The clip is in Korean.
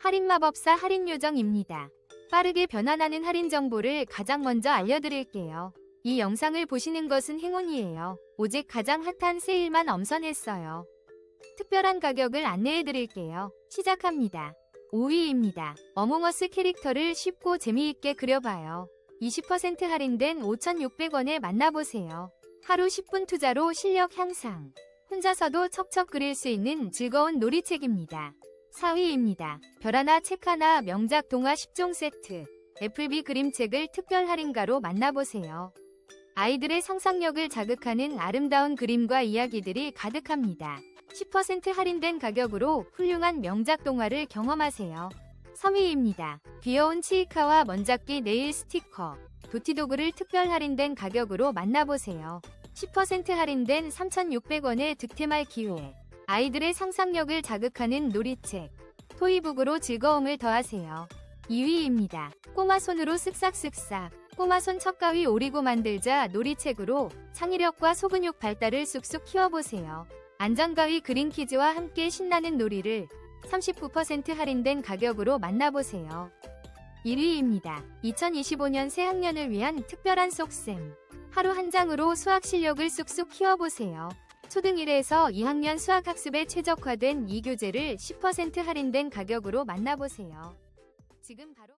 할인마법사 할인요정입니다. 빠르게 변환하는 할인 정보를 가장 먼저 알려드릴게요. 이 영상을 보시는 것은 행운이에요. 오직 가장 핫한 세일만 엄선했어요. 특별한 가격을 안내해드릴게요. 시작합니다. 5위입니다. 어몽어스 캐릭터를 쉽고 재미있게 그려봐요. 20% 할인된 5,600원에 만나보세요. 하루 10분 투자로 실력 향상. 혼자서도 척척 그릴 수 있는 즐거운 놀이책입니다. 4위입니다. 별 하나 책 하나 명작 동화 10종 세트. 애플비 그림책을 특별 할인가로 만나보세요. 아이들의 상상력을 자극하는 아름다운 그림과 이야기들이 가득합니다. 10% 할인된 가격으로 훌륭한 명작 동화를 경험하세요. 3위입니다. 귀여운 치이카와 먼잡기 네일 스티커, 도티도구를 특별 할인된 가격으로 만나보세요. 10% 할인된 3,600원의 득템할 기회. 아이들의 상상력을 자극하는 놀이책. 토이북으로 즐거움을 더하세요. 2위입니다. 꼬마 손으로 쓱싹쓱싹. 꼬마 손 척가위 오리고 만들자 놀이책으로 창의력과 소근육 발달을 쑥쑥 키워보세요. 안전가위 그린 퀴즈와 함께 신나는 놀이를 39% 할인된 가격으로 만나보세요. 1위입니다. 2025년 새학년을 위한 특별한 속셈. 하루 한 장으로 수학 실력을 쑥쑥 키워보세요. 초등 1에서 2학년 수학학습에 최적화된 이 교재를 10% 할인된 가격으로 만나보세요. 지금 바로